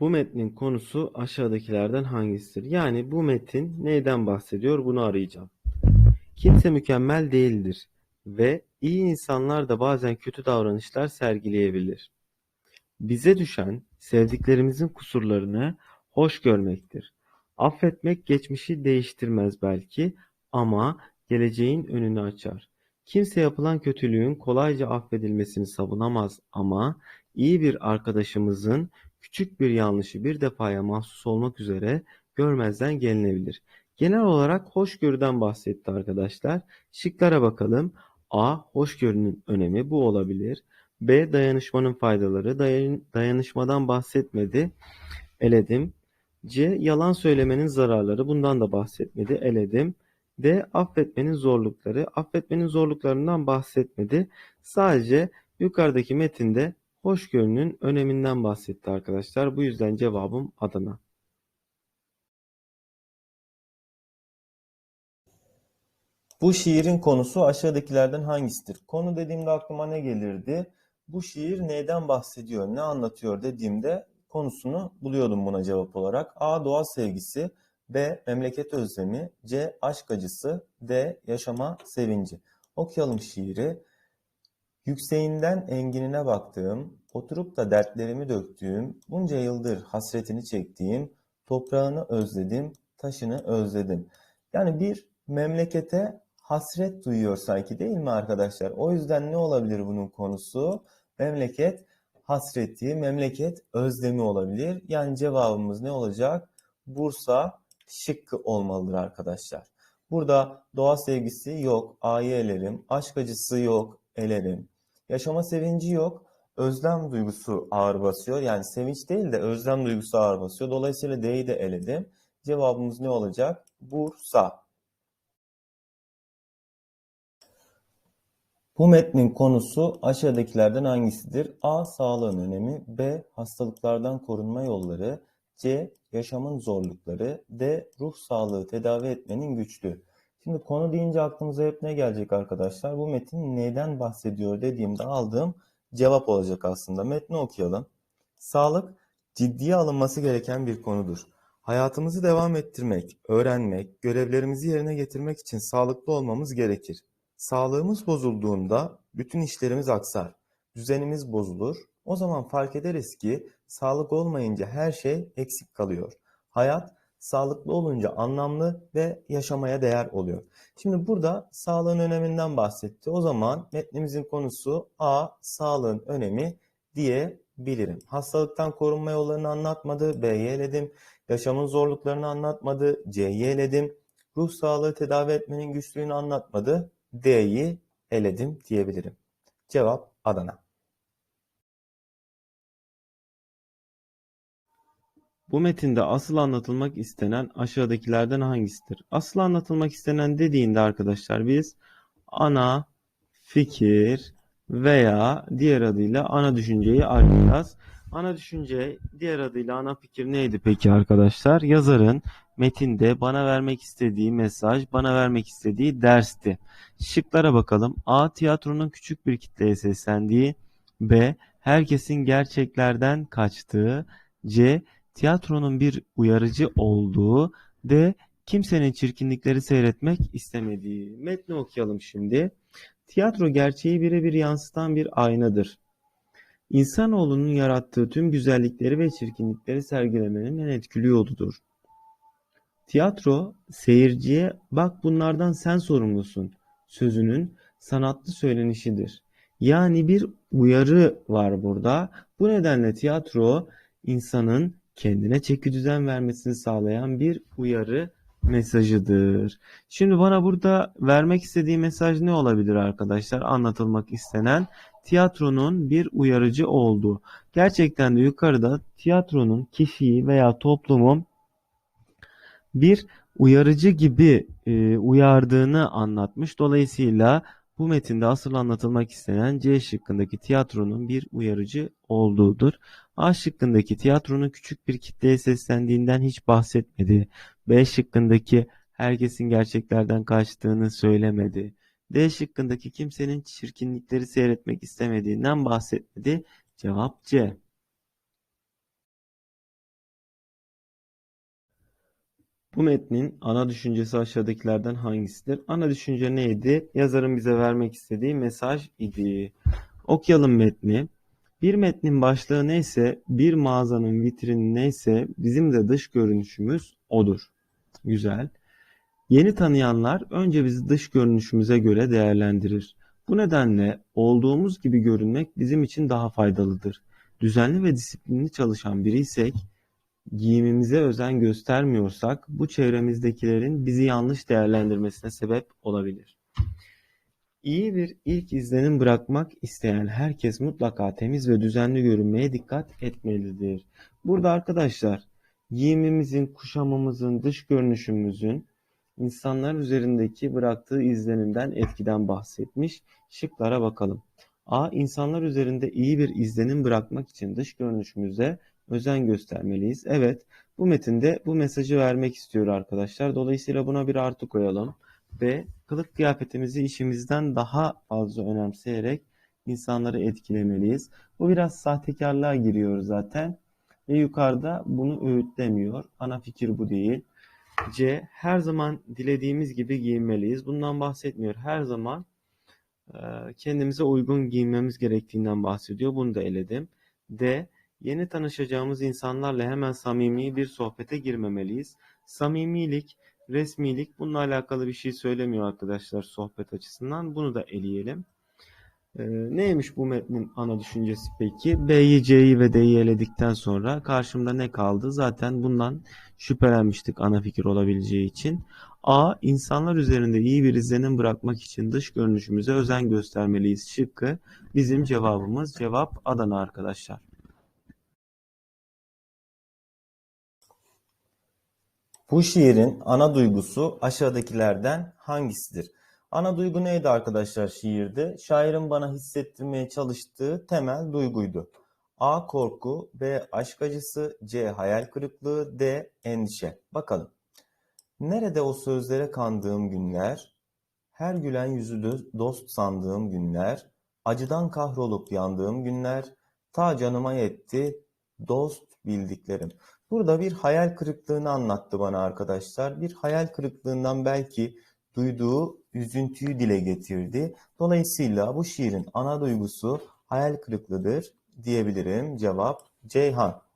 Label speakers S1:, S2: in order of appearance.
S1: Bu metnin konusu aşağıdakilerden hangisidir? Yani bu metin neyden bahsediyor? Bunu arayacağım. Kimse mükemmel değildir ve iyi insanlar da bazen kötü davranışlar sergileyebilir. Bize düşen sevdiklerimizin kusurlarını hoş görmektir. Affetmek geçmişi değiştirmez belki ama geleceğin önünü açar. Kimse yapılan kötülüğün kolayca affedilmesini savunamaz ama iyi bir arkadaşımızın küçük bir yanlışı bir defaya mahsus olmak üzere görmezden gelinebilir. Genel olarak hoşgörüden bahsetti arkadaşlar. Şıklara bakalım. A. Hoşgörünün önemi bu olabilir. B. Dayanışmanın faydaları. Dayan, dayanışmadan bahsetmedi. Eledim. C. Yalan söylemenin zararları. Bundan da bahsetmedi. Eledim. D. Affetmenin zorlukları. Affetmenin zorluklarından bahsetmedi. Sadece yukarıdaki metinde hoşgörünün öneminden bahsetti arkadaşlar. Bu yüzden cevabım Adana.
S2: Bu şiirin konusu aşağıdakilerden hangisidir? Konu dediğimde aklıma ne gelirdi? Bu şiir neyden bahsediyor, ne anlatıyor dediğimde konusunu buluyordum buna cevap olarak. A. Doğa sevgisi B. Memleket özlemi C. Aşk acısı D. Yaşama sevinci. Okuyalım şiiri. Yükseğinden enginine baktığım, oturup da dertlerimi döktüğüm, bunca yıldır hasretini çektiğim, toprağını özledim, taşını özledim. Yani bir memlekete hasret duyuyor sanki değil mi arkadaşlar? O yüzden ne olabilir bunun konusu? Memleket hasreti, memleket özlemi olabilir. Yani cevabımız ne olacak? Bursa şıkkı olmalıdır arkadaşlar. Burada doğa sevgisi yok, A'yı elerim. Aşk acısı yok, elerim. Yaşama sevinci yok, özlem duygusu ağır basıyor. Yani sevinç değil de özlem duygusu ağır basıyor. Dolayısıyla D'yi de eledim. Cevabımız ne olacak? Bursa. Bu metnin konusu aşağıdakilerden hangisidir? A. Sağlığın önemi B. Hastalıklardan korunma yolları C. Yaşamın zorlukları D. Ruh sağlığı tedavi etmenin güçlüğü. Şimdi konu deyince aklımıza hep ne gelecek arkadaşlar? Bu metin neyden bahsediyor dediğimde aldığım cevap olacak aslında. Metni okuyalım. Sağlık ciddiye alınması gereken bir konudur. Hayatımızı devam ettirmek, öğrenmek, görevlerimizi yerine getirmek için sağlıklı olmamız gerekir. Sağlığımız bozulduğunda bütün işlerimiz aksar. Düzenimiz bozulur. O zaman fark ederiz ki sağlık olmayınca her şey eksik kalıyor. Hayat sağlıklı olunca anlamlı ve yaşamaya değer oluyor. Şimdi burada sağlığın öneminden bahsetti. O zaman metnimizin konusu A. Sağlığın önemi diyebilirim. Hastalıktan korunma yollarını anlatmadı. B'yi eledim. Yaşamın zorluklarını anlatmadı. C'yi eledim. Ruh sağlığı tedavi etmenin güçlüğünü anlatmadı. D'yi eledim diyebilirim. Cevap Adana.
S1: Bu metinde asıl anlatılmak istenen aşağıdakilerden hangisidir? Asıl anlatılmak istenen dediğinde arkadaşlar biz ana fikir veya diğer adıyla ana düşünceyi arayacağız. Ana düşünce diğer adıyla ana fikir neydi peki arkadaşlar? Yazarın metinde bana vermek istediği mesaj, bana vermek istediği dersti. Şıklara bakalım. A. Tiyatronun küçük bir kitleye seslendiği. B. Herkesin gerçeklerden kaçtığı. C. Tiyatronun bir uyarıcı olduğu. D. Kimsenin çirkinlikleri seyretmek istemediği. Metni okuyalım şimdi. Tiyatro gerçeği birebir yansıtan bir aynadır. İnsanoğlunun yarattığı tüm güzellikleri ve çirkinlikleri sergilemenin en etkili yoludur. Tiyatro, seyirciye bak bunlardan sen sorumlusun sözünün sanatlı söylenişidir. Yani bir uyarı var burada. Bu nedenle tiyatro insanın kendine çeki düzen vermesini sağlayan bir uyarı mesajıdır. Şimdi bana burada vermek istediği mesaj ne olabilir arkadaşlar? Anlatılmak istenen tiyatronun bir uyarıcı olduğu. Gerçekten de yukarıda tiyatronun kişiyi veya toplumu bir uyarıcı gibi e, uyardığını anlatmış. Dolayısıyla bu metinde asıl anlatılmak istenen C şıkkındaki tiyatronun bir uyarıcı olduğudur. A şıkkındaki tiyatronun küçük bir kitleye seslendiğinden hiç bahsetmedi. B şıkkındaki herkesin gerçeklerden kaçtığını söylemedi. D şıkkındaki kimsenin çirkinlikleri seyretmek istemediğinden bahsetmedi. Cevap C. Bu metnin ana düşüncesi aşağıdakilerden hangisidir? Ana düşünce neydi? Yazarın bize vermek istediği mesaj idi. Okuyalım metni. Bir metnin başlığı neyse, bir mağazanın vitrini neyse, bizim de dış görünüşümüz odur. Güzel. Yeni tanıyanlar önce bizi dış görünüşümüze göre değerlendirir. Bu nedenle olduğumuz gibi görünmek bizim için daha faydalıdır. Düzenli ve disiplinli çalışan biriysek, giyimimize özen göstermiyorsak bu çevremizdekilerin bizi yanlış değerlendirmesine sebep olabilir. İyi bir ilk izlenim bırakmak isteyen herkes mutlaka temiz ve düzenli görünmeye dikkat etmelidir. Burada arkadaşlar giyimimizin, kuşamımızın, dış görünüşümüzün insanlar üzerindeki bıraktığı izlenimden, etkiden bahsetmiş. Şıklara bakalım. A. İnsanlar üzerinde iyi bir izlenim bırakmak için dış görünüşümüze özen göstermeliyiz. Evet, bu metinde bu mesajı vermek istiyor arkadaşlar. Dolayısıyla buna bir artı koyalım. B. Kılık kıyafetimizi işimizden daha fazla önemseyerek insanları etkilemeliyiz. Bu biraz sahtekarlığa giriyor zaten. Ve yukarıda bunu öğütlemiyor. Ana fikir bu değil. C. Her zaman dilediğimiz gibi giyinmeliyiz. Bundan bahsetmiyor. Her zaman e, kendimize uygun giyinmemiz gerektiğinden bahsediyor. Bunu da eledim. D. Yeni tanışacağımız insanlarla hemen samimi bir sohbete girmemeliyiz. Samimilik, resmilik bununla alakalı bir şey söylemiyor arkadaşlar sohbet açısından. Bunu da eleyelim. Ee, neymiş bu metnin ana düşüncesi peki? B'yi, C'yi ve D'yi eledikten sonra karşımda ne kaldı? Zaten bundan şüphelenmiştik ana fikir olabileceği için. A. İnsanlar üzerinde iyi bir izlenim bırakmak için dış görünüşümüze özen göstermeliyiz. Şıkkı bizim cevabımız. Cevap Adana arkadaşlar.
S2: Bu şiirin ana duygusu aşağıdakilerden hangisidir? Ana duygu neydi arkadaşlar şiirde? Şairin bana hissettirmeye çalıştığı temel duyguydu. A. Korku, B. Aşk acısı, C. Hayal kırıklığı, D. Endişe. Bakalım. Nerede o sözlere kandığım günler, her gülen yüzü dost sandığım günler, acıdan kahrolup yandığım günler, ta canıma yetti dost bildiklerim. Burada bir hayal kırıklığını anlattı bana arkadaşlar. Bir hayal kırıklığından belki duyduğu üzüntüyü dile getirdi. Dolayısıyla bu şiirin ana duygusu hayal kırıklığıdır diyebilirim. Cevap Ceyhan.